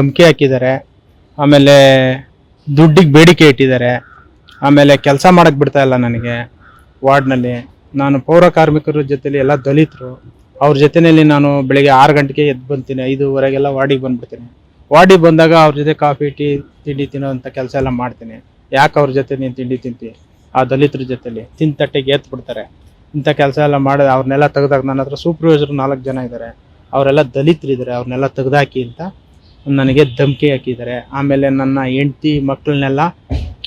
ಧಮಕಿ ಹಾಕಿದ್ದಾರೆ. ಆಮೇಲೆ ದುಡ್ಡಿಗೆ ಬೇಡಿಕೆ ಇಟ್ಟಿದ್ದಾರೆ. ಆಮೇಲೆ ಕೆಲಸ ಮಾಡಕ್ ಬಿಡ್ತಾ ಇಲ್ಲ ನನಗೆ ವಾರ್ಡ್ನಲ್ಲಿ. ನಾನು ಪೌರ ಕಾರ್ಮಿಕರ ಜೊತೆಲಿ ಎಲ್ಲ ದಲಿತರು. ಅವ್ರ ಜೊತೆಯಲ್ಲಿ ನಾನು ಬೆಳಿಗ್ಗೆ ಆರು ಗಂಟೆಗೆ ಎದ್ದು ಬಂತೀನಿ. ಐದುವರೆಗೆಲ್ಲ ವಾರ್ಡಿಗೆ ಬಂದ್ಬಿಡ್ತೀನಿ. ವಾರ್ಡಿಗೆ ಬಂದಾಗ ಅವ್ರ ಜೊತೆ ಕಾಫಿ, ಟೀ, ತಿಂಡಿ ತಿನ್ನೋಂಥ ಕೆಲಸ ಎಲ್ಲ ಮಾಡ್ತೀನಿ. ಯಾಕೆ ಅವ್ರ ಜೊತೆ ನೀನು ತಿಂಡಿ ತಿಂತಿ? ಆ ದಲಿತರ ಜೊತೆಲಿ. ತಿಂದ ತಟ್ಟೆಗೆ ಎತ್ತು ಬಿಡ್ತಾರೆ. ಇಂಥ ಕೆಲಸ ಎಲ್ಲ ಮಾಡಿ ಅವ್ರನ್ನೆಲ್ಲ ತೆಗ್ದಾಗ ನನ್ನ ಹತ್ರ ಸೂಪರ್ವೈಸರ್ ನಾಲ್ಕು ಜನ ಇದ್ದಾರೆ. ಅವರೆಲ್ಲ ದಲಿತರಿದ್ದಾರೆ. ಅವ್ರನ್ನೆಲ್ಲ ತೆಗ್ದಾಕಿ ಅಂತ ನನಗೆ ಧಮಕಿ ಹಾಕಿದ್ದಾರೆ. ಆಮೇಲೆ ನನ್ನ ಹೆಂಡತಿ ಮಕ್ಕಳನ್ನೆಲ್ಲ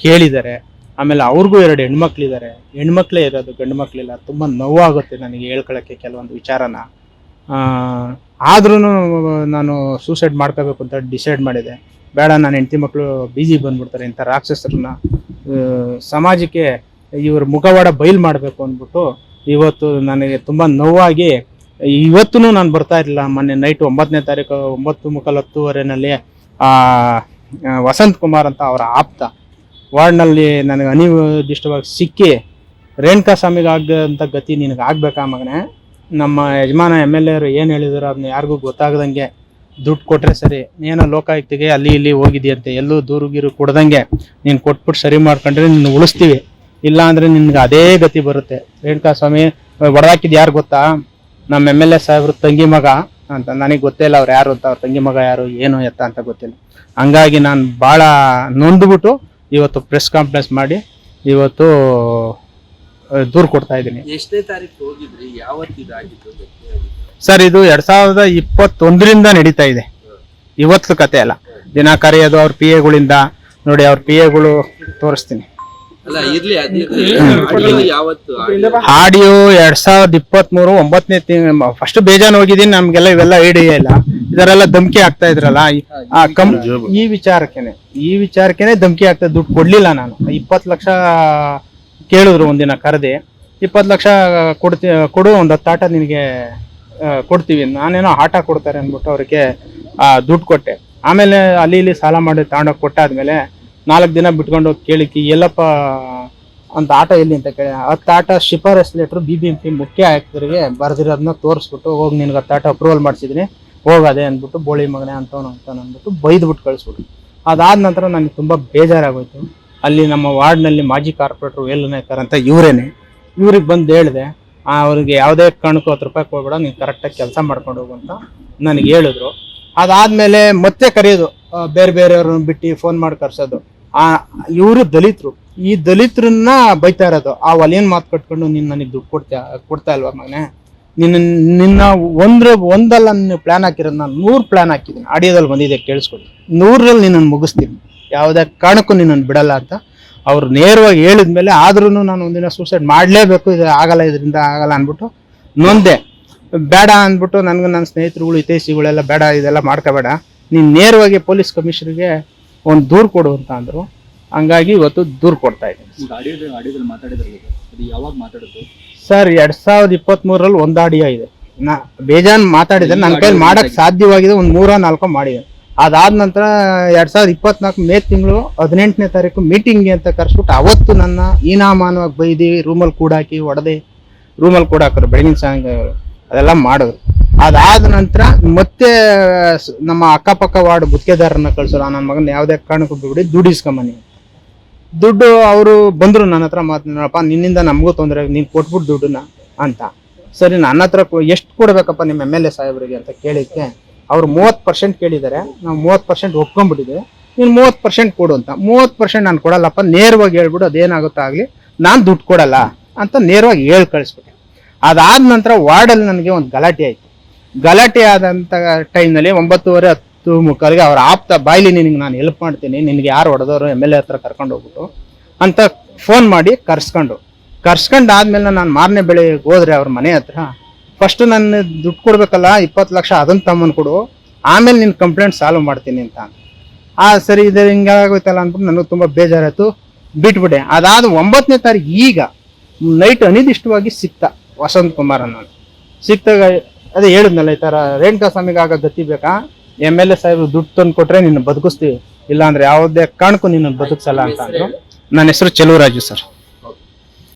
ಕೇಳಿದ್ದಾರೆ. ಆಮೇಲೆ ಅವ್ರಿಗೂ ಎರಡು ಹೆಣ್ಮಕ್ಳಿದ್ದಾರೆ. ಹೆಣ್ಮಕ್ಳೇ ಇರೋದು ಗಂಡು ಮಕ್ಕಳಿಲ್ಲ ತುಂಬ ನೋವಾಗುತ್ತೆ ನನಗೆ ಹೇಳ್ಕೊಳಕ್ಕೆ ಕೆಲವೊಂದು ವಿಚಾರನ. ಆದ್ರೂ ನಾನು ಸೂಸೈಡ್ ಮಾಡ್ಕೋಬೇಕು ಅಂತ ಡಿಸೈಡ್ ಮಾಡಿದೆ. ಬೇಡ, ನನ್ನ ಹೆಂಡತಿ ಮಕ್ಕಳು ಬಿಜಿ ಬಂದ್ಬಿಡ್ತಾರೆ ಇಂಥ ರಾಕ್ಷಸರನ್ನ. ಸಮಾಜಕ್ಕೆ ಇವ್ರ ಮುಖವಾಡ ಬಯಲು ಮಾಡಬೇಕು ಅಂದ್ಬಿಟ್ಟು ಇವತ್ತು ನನಗೆ ತುಂಬ ನೋವಾಗಿ ಇವತ್ತೂ ನಾನು ಬರ್ತಾ ಇರಲಿಲ್ಲ. ಮೊನ್ನೆ ನೈಟ್ ಒಂಬತ್ತನೇ ತಾರೀಕು, ಒಂಬತ್ತು ಮುಕ್ಕಾಲು ಹತ್ತುವರೆನಲ್ಲಿ ವಸಂತ್ ಕುಮಾರ್ ಅಂತ ಅವರ ಆಪ್ತ ವಾರ್ಡ್ನಲ್ಲಿ ನನಗೆ ಅನಿರ್ದಿಷ್ಟವಾಗಿ ಸಿಕ್ಕಿ, ರೇಣುಕಾ ಸ್ವಾಮಿಗೆ ಆಗಂತ ಗತಿ ನಿನಗೆ ಆಗ್ಬೇಕಾ ಮಗನೇ? ನಮ್ಮ ಯಜಮಾನ ಎಂ ಎಲ್ ಎರು ಏನು ಹೇಳಿದ್ರು ಅದನ್ನ ಯಾರಿಗೂ ಗೊತ್ತಾಗದಂಗೆ ದುಡ್ಡು ಕೊಟ್ರೆ ಸರಿ. ಏನೋ ಲೋಕಾಯುಕ್ತಿಗೆ ಅಲ್ಲಿ ಇಲ್ಲಿ ಹೋಗಿದೆಯಂತೆ ಎಲ್ಲೂ ದೂರು ಗೀರು ಕೊಡ್ದಂಗೆ ನೀನು ಕೊಟ್ಬಿಟ್ಟು ಸರಿ ಮಾಡ್ಕೊಂಡ್ರೆ ನಿನ್ನ ಉಳಿಸ್ತೀವಿ. ಇಲ್ಲ ನಿನ್ಗೆ ಅದೇ ಗತಿ ಬರುತ್ತೆ. ರೇಣುಕಾ ಸ್ವಾಮಿ ಒಡೆದಾಕಿದ್ದು ಯಾರು ಗೊತ್ತಾ? ನಮ್ಮ ಎಂ ಎಲ್ ಎ ಸಾಹೇಬ್ರ ತಂಗಿ ಮಗ ಅಂತ ನನಗೆ ಗೊತ್ತೇ ಇಲ್ಲ ಅವ್ರು ಯಾರು ಅಂತ ಅವ್ರ ತಂಗಿ ಮಗ ಯಾರು ಏನು ಎತ್ತ ಅಂತ ಗೊತ್ತಿಲ್ಲ. ಹಂಗಾಗಿ ನಾನು ಭಾಳ ನೊಂದ್ಬಿಟ್ಟು ಇವತ್ತು ಪ್ರೆಸ್ ಕಾನ್ಫರೆನ್ಸ್ ಮಾಡಿ ಇವತ್ತು ದೂರು ಕೊಡ್ತಾ ಇದ್ದೀನಿ. ಎಷ್ಟನೇ ತಾರೀಕು ಹೋಗಿದ್ರಿ? ಯಾವತ್ತಿದಾಗಿತ್ತು ಸರ್ ಇದು ಎರಡ್ ಸಾವಿರದ ಇಪ್ಪತ್ತೊಂದರಿಂದ ನಡೀತಾ ಇದೆ. ಇವತ್ತು ಕತೆ ಅಲ್ಲ. ದಿನ ಕರೆಯೋದು ಅವ್ರ ಪಿ ಎಗಳಿಂದ ನೋಡಿ ಅವ್ರ ಪಿ ಎಗಳು ತೋರಿಸ್ತೀನಿ. ಅಲ್ಲ ಇರ್ಲಿ ಅದಿರ್ಲಿ ಆಡಿಯೋ ಯಾವತ್ತು ಆಡಿಯೋ? ಆಡಿಯೋ ಎರಡ್ ಸಾವಿರದ ಇಪ್ಪತ್ತ್ ಮೂರು ಒಂಬತ್ತನೇ ತಿಂಗಳ ಫಸ್ಟ್ ಬೇಜಾನ್ ಹೋಗಿದೀನಿ ನಮ್ಗೆಲ್ಲ ಇವೆಲ್ಲ ಐಡಿಯಾ ಇಲ್ಲ. ಇದರೆಲ್ಲ ಧಮಕಿ ಆಗ್ತಾ ಇದ್ರಲ್ಲ ಈ- ಆ ಕಂ ಈ ವಿಚಾರಕ್ಕೆನೆ ಈ ವಿಚಾರಕ್ಕೆನೆ ಧಮಕಿ ಆಗ್ತಾ ದುಡ್ಡು ಕೊಡ್ಲಿಲ್ಲ ನಾನು. ಇಪ್ಪತ್ತು ಲಕ್ಷ ಕೇಳಿದ್ರು ಒಂದಿನ ಕರೆದಿ. ಇಪ್ಪತ್ತು ಲಕ್ಷ ಕೊಡ್ತಿ ಕೊಡು ಒಂದು ಹತ್ತು ಆಟ ನಿನಗೆ ಆ, ಕೊಡ್ತೀವಿ. ನಾನೇನೋ ಆಟ ಕೊಡ್ತಾರೆ ಅಂದ್ಬಿಟ್ಟು ಅವ್ರಿಗೆ ಆ, ದುಡ್ಡು ಕೊಟ್ಟೆ. ಆಮೇಲೆ ಅಲ್ಲಿ ಇಲ್ಲಿ ಸಾಲ ಮಾಡಿ ತಗೊಂಡೋಗಿ ಕೊಟ್ಟಾದ್ಮೇಲೆ ನಾಲ್ಕು ದಿನ ಬಿಟ್ಕೊಂಡು ಹೋಗಿ ಕೇಳಿಕಿ ಎಲ್ಲಪ್ಪ, ಅಂತ ಆಟ ಎಲ್ಲಿ ಅಂತ ಕೇಳಿ, ಹತ್ತು ಆಟ ಶಿಫಾರಸ್ letter B B M P ಮುಖ್ಯ ಆಯುಕ್ತರಿಗೆ ಬರೆದಿರೋದನ್ನ ತೋರಿಸ್ಬಿಟ್ಟು, ಹೋಗಿ ನಿನ್ಗೆ ಹತ್ತು ಆಟ ಅಪ್ರೂವಲ್ ಮಾಡಿಸಿದ್ದೀನಿ, ಹೋಗದೆ ಅಂದ್ಬಿಟ್ಟು, ಬೋಳಿ ಮಗನೇ ಅಂತವನು ಅಂತ ಅಂದ್ಬಿಟ್ಟು ಬೈದ್ಬಿಟ್ಟು ಕಳಿಸ್ಬಿಟ್ಟು ಅದಾದ ನಂತರ ನನಗೆ ತುಂಬ ಬೇಜಾರಾಗೋಯ್ತು. ಅಲ್ಲಿ ನಮ್ಮ ವಾರ್ಡ್ನಲ್ಲಿ ಮಾಜಿ ಕಾರ್ಪೊರೇಟ್ರು ವೇಲು ನಾಯ್ಕರ್ ಅಂತ ಇವರೇನೆ. ಇವ್ರಿಗೆ ಬಂದು ಹೇಳಿದೆ ಅವ್ರಿಗೆ ಯಾವುದೇ ಕಾರಣಕ್ಕೂ ಹತ್ತು ರೂಪಾಯಿ ಕೊಡ್ಬೇಡ, ನೀನು ಕರೆಕ್ಟಾಗಿ ಕೆಲಸ ಮಾಡ್ಕೊಂಡು ಹೋಗು ಅಂತ ನನಗೆ ಹೇಳಿದ್ರು. ಅದಾದಮೇಲೆ ಮತ್ತೆ ಕರೆಯೋದು ಬೇರೆ ಬೇರೆಯವ್ರನ್ನ ಬಿಟ್ಟು ಫೋನ್ ಮಾಡಿ ಕರ್ಸೋದು. ಆ, ಇವರು ದಲಿತರು. ಈ ದಲಿತರನ್ನ ಬೈತಾ ಇರೋದು. ಆ ಒಲೆಯನ್ ಮಾತು ಕಟ್ಕೊಂಡು ನೀನು ನನಗೆ ದುಡ್ಡು ಕೊಡ್ತಾ ಕೊಡ್ತಾ ಇಲ್ವಾ ಮಗನೆ? ನಿನ್ನ ನಿನ್ನ ಒಂದ್ರ, ಒಂದಲ್ಲ ನನ್ನ ಪ್ಲಾನ್ ಹಾಕಿರೋದು, ನಾನು ನೂರು ಪ್ಲಾನ್ ಹಾಕಿದ್ದೀನಿ ಆಡಿಯೋದಲ್ಲಿ ಬಂದಿದೆ, ಕೇಳಿಸ್ಕೊಳ್ಳಿ. ನೂರರಲ್ಲಿ ನಿನ್ನನ್ನು ಮುಗಿಸ್ತೀನಿ. ಯಾವುದೇ ಕಾರಣಕ್ಕೂ ನಿನ್ನನ್ನು ಬಿಡಲ್ಲ ಅಂತ ಅವ್ರು ನೇರವಾಗಿ ಹೇಳಿದ್ಮೇಲೆ ಆದ್ರೂ ನಾನು ಒಂದಿನ ಸೂಸೈಡ್ ಮಾಡಲೇಬೇಕು, ಇದು ಆಗಲ್ಲ, ಇದರಿಂದ ಆಗಲ್ಲ ಅಂದ್ಬಿಟ್ಟು ನೊಂದೆ. ಬೇಡ ಅಂದ್ಬಿಟ್ಟು ನನಗೆ ನನ್ನ ಸ್ನೇಹಿತರುಗಳು, ಹಿತೈಷಿಗಳೆಲ್ಲ ಬೇಡ, ಇದೆಲ್ಲ ಮಾಡ್ಕೋಬೇಡ. ನೀನು ನೇರವಾಗಿ ಪೊಲೀಸ್ ಕಮಿಷನರ್ಗೆ ಒಂದು ದೂರು ಕೊಡು ಅಂತ ಅಂದರು. ಹಂಗಾಗಿ ಇವತ್ತು ದೂರು ಕೊಡ್ತಾ ಇದ್ದೀನಿ. ಈಗ ಆಡಿಯೋದಲ್ಲಿ ಆಡಿಯೋದಲ್ಲಿ ಮಾತಾಡಿದ್ರಲ್ಲ ಸರ್, ಅದು ಯಾವಾಗ ಮಾತಾಡೋದು? ಸರ್ ಎರಡ್ ಸಾವಿರದ ಇಪ್ಪತ್ತ್ ಮೂರರಲ್ಲಿ ಒಂದು ಆಡಿಯೋ ಇದೆ. ನಾ ಬೇಜಾನ್ ಮಾತಾಡಿದ್ರೆ ನನ್ನ ಕೈಲಿ ಮಾಡೋಕ್ಕೆ ಸಾಧ್ಯವಾಗಿದೆ ಒಂದು ಮೂರ ನಾಲ್ಕು ಮಾಡಿದೆ. ಅದಾದ ನಂತರ ಎರಡ್ ಸಾವಿರದ ಇಪ್ಪತ್ನಾಲ್ಕು ಮೇ ತಿಂಗಳು ಹದಿನೆಂಟನೇ ತಾರೀಕು ಮೀಟಿಂಗ್ ಅಂತ ಕರೆಸ್ಬಿಟ್ಟು ಅವತ್ತು ನನ್ನ ಈನಾಮಾನವಾಗಿ ಬೈದಿ ರೂಮಲ್ಲಿ ಕೂಡಾಕಿ ಒಡದೆ. ರೂಮಲ್ಲಿ ಕೂಡಾಕರು ಬೆಳಗಿನ ಸಾಯಂಕಾಲ. ಅದೆಲ್ಲ ಮಾಡಿದ್ರು ಅದಾದ ನಂತರ ಮತ್ತೆ ನಮ್ಮ ಅಕ್ಕಪಕ್ಕ ವಾರ್ಡ್ ಗುತ್ತಿಗೆದಾರರನ್ನ ಕಳ್ಸೋರು ನನ್ನ ಮಗನ ಯಾವುದೇ ಕಾರಣಕ್ಕೂ ಬಿಡಿ ದುಡ್ಡು ಇಸ್ಕೊಂಬನಿ ದುಡ್ಡು ಅವರು ಬಂದ್ರು ನನ್ನ ಹತ್ರ ಮಾತನಾಡಪ್ಪ ನಿನ್ನಿಂದ ನಮಗೂ ತೊಂದರೆ, ನೀನು ಕೊಟ್ಬಿಟ್ಟು ದುಡ್ಡನ್ನ ಅಂತ. ಸರಿ, ನನ್ನ ಹತ್ರ ಎಷ್ಟು ಕೊಡ್ಬೇಕಪ್ಪ ನಿಮ್ಮ ಎಂ ಎಲ್ ಎ ಸಾಹೇಬರಿಗೆ? ಅಂತ ಕೇಳಿದ್ದೆ ಅವ್ರು ಮೂವತ್ತು ಪರ್ಸೆಂಟ್ ಕೇಳಿದ್ದಾರೆ ನಾವು ಮೂವತ್ತು ಪರ್ಸೆಂಟ್ ಒಪ್ಕೊಂಡ್ಬಿಟ್ಟಿದ್ದೆ ನೀನು ಮೂವತ್ತು ಪರ್ಸೆಂಟ್ ಕೊಡು ಅಂತ. ಮೂವತ್ತು ಪರ್ಸೆಂಟ್ ನಾನು ಕೊಡಲ್ಲಪ್ಪ, ನೇರವಾಗಿ ಹೇಳ್ಬಿಡು, ಅದೇನಾಗುತ್ತೋ ಆಗಲಿ, ನಾನು ದುಡ್ಡು ಕೊಡಲ್ಲ ಅಂತ ನೇರವಾಗಿ ಹೇಳಿ ಕಳಿಸ್ಬಿಟ್ಟೆ. ಅದಾದ ನಂತರ ವಾರ್ಡಲ್ಲಿ ನನಗೆ ಒಂದು ಗಲಾಟೆ ಆಯಿತು. ಗಲಾಟೆ ಆದಂಥ ಟೈಮ್ನಲ್ಲಿ ಒಂಬತ್ತುವರೆ ಹತ್ತು ಮುಕ್ಕಾಲಿಗೆ ಅವ್ರ ಆಪ್ತ ಬಾಯ್ಲಿ ನಿನಗೆ ನಾನು ಹೆಲ್ಪ್ ಮಾಡ್ತೀನಿ, ನಿನಗೆ ಯಾರು ಹೊಡೆದವರು ಎಂ ಎಲ್ ಎ ಹತ್ರ ಕರ್ಕೊಂಡು ಹೋಗ್ಬಿಟ್ಟು ಅಂತ ಫೋನ್ ಮಾಡಿ ಕರ್ಸ್ಕೊಂಡು ಕರ್ಸ್ಕೊಂಡು ಆದ್ಮೇಲೆ ನಾನು ಮಾರನೇ ಬೆಳೆಗೆ ಹೋದ್ರೆ ಅವ್ರ ಮನೆ ಹತ್ರ ಫಸ್ಟ್ ನನ್ನ ದುಡ್ಡು ಕೊಡ್ಬೇಕಲ್ಲ, ಇಪ್ಪತ್ತು ಲಕ್ಷ ಅದನ್ನ ತಮ್ಮನ್ ಕೊಡು, ಆಮೇಲೆ ನಿನ್ನ ಕಂಪ್ಲೇಂಟ್ ಸಾಲ್ವ್ ಮಾಡ್ತೀನಿ ಅಂತ. ಆ, ಸರಿ, ಇದು ಹಿಂಗಾಗೋಯ್ತಲ್ಲ ಅಂದ್ಬಿಟ್ಟು ನನಗೆ ತುಂಬ ಬೇಜಾರಾಯಿತು, ಬಿಟ್ಬಿಟ್ಟೆ. ಅದಾದ ಒಂಬತ್ತನೇ ತಾರೀಕು ಈಗ ನೈಟ್ ಅನಿರ್ದಿಷ್ಟವಾಗಿ ಸಿಕ್ತ. ವಸಂತ್ ಕುಮಾರ್ ಅನ್ನೋನು ಸಿಕ್ತಾಗ ಅದೇ ಹೇಳಿದ್ನಲ್ಲ ಈ ಥರ ರೇಣುಕಾ ಸ್ವಾಮಿಗೆ ಆಗ ಗತಿ ಬೇಕಾ? ಎಂ ಎಲ್ ಎ ಸಾಹೇಬ್ರು ದುಡ್ಡು ತಂದು ಕೊಟ್ರೆ ನಿನ್ನ ಬದುಕಿಸ್ತೀವಿ. ಇಲ್ಲಾಂದ್ರೆ ಯಾವುದೇ ಕಾರಣಕ್ಕೂ ನಿನ್ನ ಬದುಕಿಸಲ್ಲ ಅಂತ ಅಂದ್ರು. ನನ್ನ ಹೆಸರು ಚೆಲುವರಾಜು ಸರ್.